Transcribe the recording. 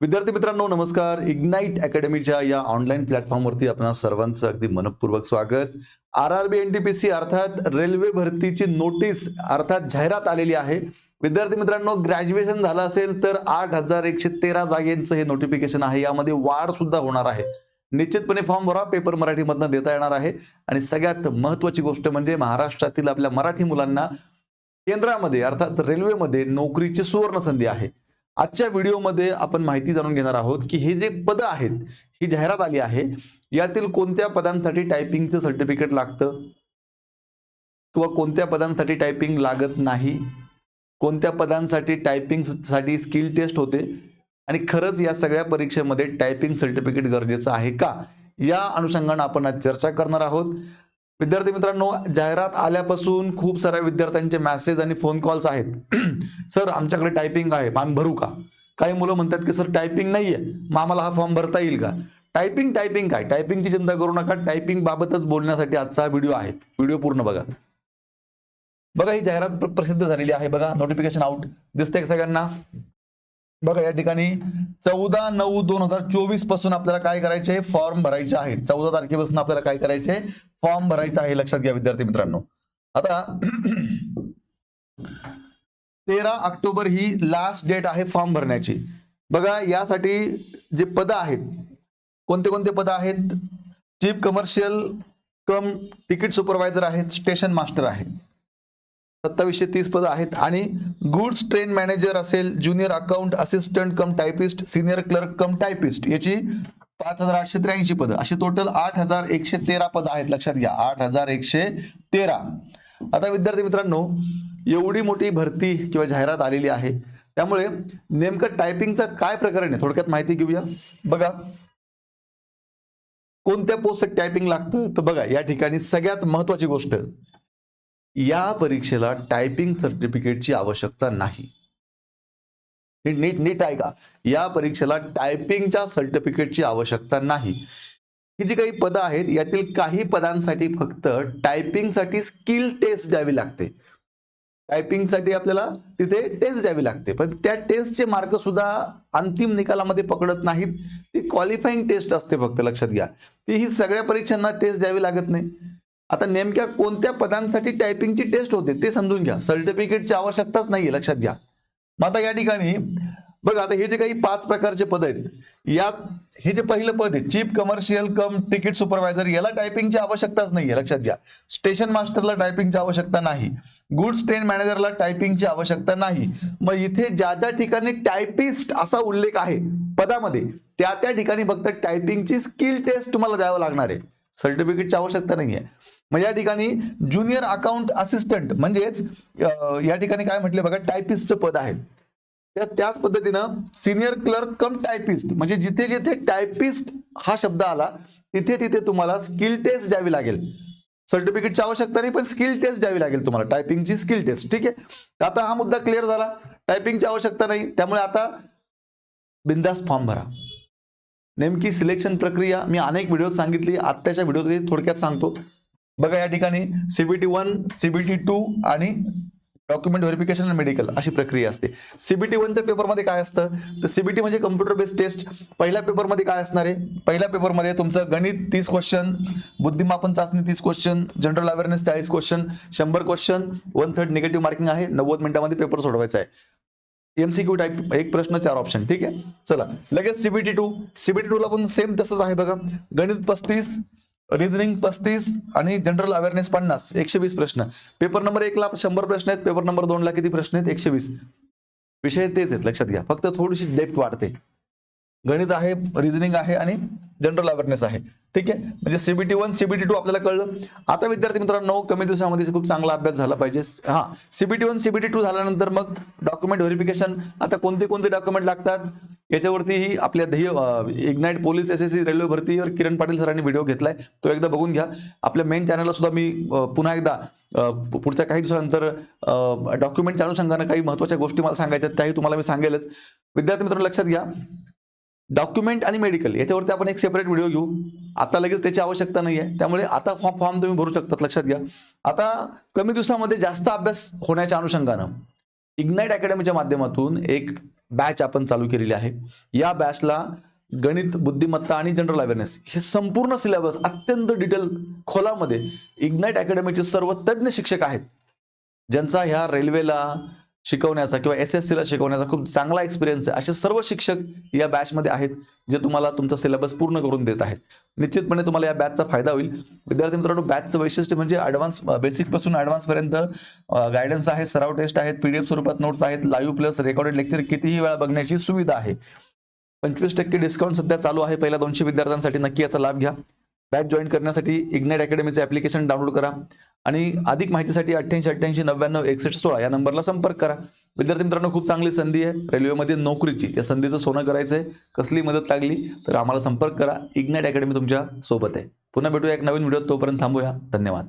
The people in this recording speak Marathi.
विद्यार्थी मित्रांनो नमस्कार. इग्नाइट अकॅडमीच्या या ऑनलाईन प्लॅटफॉर्मवरती आपण सर्वांचं अगदी मनपूर्वक स्वागत. R R B N T P C अर्थात रेल्वे भरतीची नोटीस अर्थात जाहिरात आलेली आहे. विद्यार्थी मित्रांनो ग्रॅज्युएशन झालं असेल तर आठ हजार एकशे तेरा जागेंचं हे नोटिफिकेशन आहे. यामध्ये वाढ सुद्धा होणार आहे. निश्चितपणे फॉर्म भरा पेपर मराठीमधनं देता येणार आहे. आणि सगळ्यात महत्वाची गोष्ट म्हणजे महाराष्ट्रातील आपल्या मराठी मुलांना केंद्रामध्ये अर्थात रेल्वेमध्ये नोकरीची सुवर्ण संधी आहे. आजच्या व्हिडिओमध्ये आपण माहिती जाणून घेणार आहोत की हे जे पद आहेत ही जाहिरात आली आहे यातील कोणत्या पदांसाठी टायपिंगचं सर्टिफिकेट लागतं? किंवा कोणत्या पदांसाठी टायपिंग लागत नाही? कोणत्या पदांसाठी टायपिंगसाठी स्किल टेस्ट होते? आणि खरंच या सगळ्या परीक्षेमध्ये टायपिंग सर्टिफिकेट गरजेचं आहे का? या अनुषंगानं आपण आज चर्चा करणार आहोत. विद्यार्थी मित्रांनो जाहिरात आल्यापासून खूप साऱ्या विद्यार्थ्यांचे मेसेज आणि फोन कॉल्स आहेत. सर आमच्याकडे टायपिंग आहे. आम्ही भरू का? काही मुलं म्हणतात की सर टायपिंग नाहीये. मग आम्हाला हा फॉर्म भरता येईल का? टायपिंग टायपिंग काय? टायपिंगची चिंता करू नका. टायपिंग बाबतच बोलण्यासाठी आजचा हा व्हिडिओ आहे. व्हिडिओ पूर्ण बघा. बघा ही जाहिरात प्रसिद्ध झालेली आहे. बघा नोटिफिकेशन आउट दिसते का सगळ्यांना? बघा या ठिकाणी चौदा नऊ दोन हजार चोवीसपासून आपल्याला काय करायचे फॉर्म भरायचे आहे चौदा तारखेपासून आपल्याला काय करायचे फॉर्म भरायचा आहे लक्षात घ्या विद्यार्थी मित्रांनो. आता तेरा ऑक्टोबर ही लास्ट डेट आहे फॉर्म भरण्याची. बघा यासाठी जे पद आहेत कोणते कोणते पद आहेत? Chief commercial cum ticket supervisor आहेत स्टेशन मास्टर आहे सत्तावीसशे तीस पद आहेत. आणि गुड्स ट्रेन मॅनेजर असेल junior account assistant cum typist senior clerk cum typist याची पाच हजार आठशे त्र्याऐंशी पद. असे टोटल आठ हजार एकशे तेरा पद आहेत. लक्षात घ्या. आठ हजार एकशे तेरा. आता विद्यार्थी मित्रांनो एवढी मोठी भरती किंवा जाहिरात आलेली आहे. त्यामुळे नेमकं टायपिंगचं काय प्रकरण आहे? थोडक्यात माहिती घेऊया. बघा. कोणत्या पोस्ट टायपिंग लागतं? तर बघा या ठिकाणी सगळ्यात महत्वाची गोष्ट या परीक्षेला टायपिंग सर्टिफिकेटची आवश्यकता नाही. नीट नीट नीट ऐका. या परीक्षेला टायपिंगच्या सर्टिफिकेटची आवश्यकता नाही. ही जी काही पदं आहेत यातील काही पदांसाठी फक्त टायपिंगसाठी स्किल टेस्ट द्यावी लागते. टायपिंगसाठी आपल्याला तिथे टेस्ट द्यावी लागते. पण त्या टेस्टचे मार्क सुद्धा अंतिम निकालामध्ये पकडत नाहीत. ती क्वालिफाईंग टेस्ट असते फक्त लक्षात घ्या. ती ही सगळ्या परीक्षांना टेस्ट द्यावी लागत नाही. आता नेमक्या कोणत्या पदांसाठी टायपिंगची टेस्ट होते ते समजून घ्या. सर्टिफिकेटची आवश्यकताच नाहीये लक्षात घ्या. मग आता या ठिकाणी बघा आता हे जे काही पाच प्रकारचे पद आहेत यात हे जे पहिलं पद आहे chief commercial cum ticket supervisor याला टायपिंगची आवश्यकताच नाहीये लक्षात घ्या. स्टेशन मास्टरला टायपिंगची आवश्यकता नाही. गुड्स ट्रेन मॅनेजरला टायपिंगची आवश्यकता नाही. मग इथे ज्या ज्या ठिकाणी टायपिस्ट असा उल्लेख आहे पदामध्ये त्या त्या ठिकाणी फक्त टायपिंगची स्किल टेस्ट तुम्हाला द्यावं लागणार आहे. सर्टिफिकेटची आवश्यकता नाही आहे मग या ठिकाणी ज्युनियर अकाउंट असिस्टंट म्हणजेच या ठिकाणी काय म्हटले बघा टायपिस्टचं पद आहे. त्याच पद्धतीनं सिनियर क्लर्क कम टायपिस्ट म्हणजे जिथे जिथे टायपिस्ट हा शब्द आला तिथे तिथे तुम्हाला स्किल टेस्ट द्यावी लागेल. सर्टिफिकेटची आवश्यकता नाही पण स्किल टेस्ट द्यावी लागेल तुम्हाला. टायपिंगची स्किल टेस्ट ठीक आहे? आता हा मुद्दा क्लिअर झाला. टायपिंगची आवश्यकता नाही. त्यामुळे आता बिंदास फॉर्म भरा. नेमकी सिलेक्शन प्रक्रिया मी अनेक व्हिडिओ सांगितली. आत्ताच्या व्हिडिओ थोडक्यात सांगतो. बघा या ठिकाणी सीबीटी वन सीबीटी टू आणि डॉक्युमेंट व्हेरिफिकेशन आणि मेडिकल अशी प्रक्रिया असते. सीबीटी वनच्या पेपरमध्ये काय असतं? तर सीबीटी म्हणजे कम्प्युटर बेस्ड टेस्ट पहिल्या पेपरमध्ये काय असणार आहे? पहिल्या पेपरमध्ये तुमचं गणित तीस क्वेश्चन बुद्धिमापन चाचणी तीस क्वेश्चन जनरल अवेअरनेस चाळीस क्वेश्चन शंभर question one third negative marking आहे नव्वद मिनिटामध्ये पेपर सोडवायचा आहे. एमसीक्यू टाईप एक प्रश्न चार ऑप्शन ठीक आहे? चला. लगेच सीबीटी टू सीबीटी टूला पण सेम तसंच आहे बघा. गणित पस्तीस रिझनिंग पस्तीस आणि जनरल अवेअरनेस पन्नास. एकशे वीस प्रश्न. पेपर नंबर एक ला शंभर प्रश्न आहेत. पेपर नंबर दोन ला किती प्रश्न आहेत? एकशे वीस विषय तेच आहेत लक्षात घ्या. फक्त थोडीशी डेप्थ वाढते. गणित आहे रिझनिंग आहे आणि जनरल अवेअरनेस आहे. ठीक आहे? म्हणजे सीबीटी वन सीबीटी टू आपल्याला कळलं. आता विद्यार्थी मित्रांनो कमी दिवसामध्ये खूप चांगला अभ्यास झाला पाहिजे. हा सीबीटी वन सीबीटी टू झाल्यानंतर मग डॉक्युमेंट व्हेरिफिकेशन आता कोणते कोणते डॉक्युमेंट लागतात? याच्यावरतीही आपल्या ध्येय ignite police S S C railway भरतीवर Kiran Patil सरांनी व्हिडिओ घेतलाय. तो एकदा बघून घ्या. आपल्या मेन चॅनलला सुद्धा मी पुन्हा एकदा पुढच्या काही दिवसानंतर डॉक्युमेंटच्या अनुषंगानं काही महत्त्वाच्या गोष्टी मला सांगायच्या त्याही तुम्हाला मी सांगेलच. विद्यार्थी मित्रांनो लक्षात घ्या. डॉक्युमेंट आणि मेडिकल याच्यावरती आपण एक सेपरेट व्हिडिओ घेऊ. आता लगेच त्याची आवश्यकता नाही आहे त्यामुळे आता फॉर्म फॉर्म तुम्ही भरू शकतात लक्षात घ्या. आता कमी दिवसामध्ये जास्त अभ्यास होण्याच्या अनुषंगानं इग्नाईट अकॅडमीच्या माध्यमातून एक बॅच आपण चालू केलेली आहे. या बॅचला गणित बुद्धिमत्ता आणि जनरल अवेअरनेस हे संपूर्ण सिलेबस अत्यंत डिटेल खोलामध्ये इग्नाईट अकॅडमीचे सर्व तज्ज्ञ शिक्षक आहेत. ज्यांचा ह्या रेल्वेला शिकवण्याचा किंवा एस एस सीला शिकवण्याचा खूप चांगला एक्सपिरियन्स आहे. असे सर्व शिक्षक या बॅचमध्ये आहेत जे तुम्हाला तुमचा सिलेबस पूर्ण करून देत आहेत. निश्चितपणे तुम्हाला या बॅचचा फायदा होईल. विद्यार्थी मित्रांनो बॅचचं वैशिष्ट्य म्हणजे ॲडव्हान्स बेसिकपासून ॲडव्हान्सपर्यंत गायडन्स आहे सराव टेस्ट आहेत पी डी एफ स्वरूपात नोट्स आहेत लाईव्ह प्लस रेकॉर्डेड लेक्चर कितीही वेळा बघण्याची सुविधा आहे. पंचवीस टक्के डिस्काउंट सध्या चालू आहे. पहिल्या दोनशे विद्यार्थ्यांसाठी नक्की याचा लाभ घ्या. बॅच जॉईन करण्यासाठी इग्नाईट अकॅडमीचं ॲप्लिकेशन डाउनलोड करा. आणि अधिक माहितीसाठी अठ्ठ्याऐंशी अठ्ठ्याऐंशी नव्याण्णव एकसष्ट सोळा या नंबरला संपर्क करा. विद्यार्थी मित्रांनो खूप चांगली संधी आहे. रेल्वेमध्ये नोकरीची या संधीचं सोनं करायचं आहे. कसली मदत लागली तर आम्हाला संपर्क करा. इग्नाईट अकॅडमी तुमच्यासोबत आहे. पुन्हा भेटूया एक नवीन व्हिडिओ तोपर्यंत थांबूया. धन्यवाद.